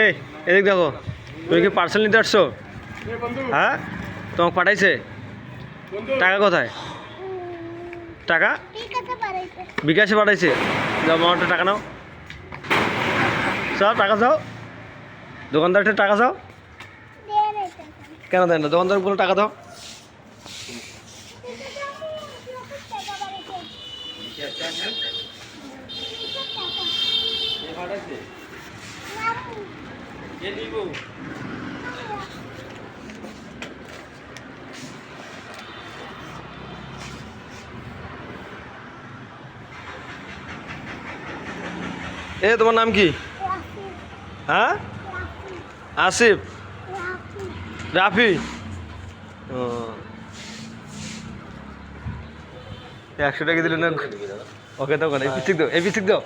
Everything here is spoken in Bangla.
এই, এদিক দেখো। তুমি কি পার্সেল নিতে আসছো? হ্যাঁ? তোমাকে পাঠাইছে? টাকা কোথায়? টাকা? বিকাশে পাঠাইছে। যাও মামাটা টাকা নাও। চাও, টাকা চাও? দোকানদারটা টাকা চাও? কেন দেন না? দোকানদার কোনো টাকা দাও। এ তোমার নাম কি হ্যাঁ আসিফ রাফি ও একশো টাকা দিলে না ওকে দাও এই পিস্টিক দাও এই পিস্টিক দাও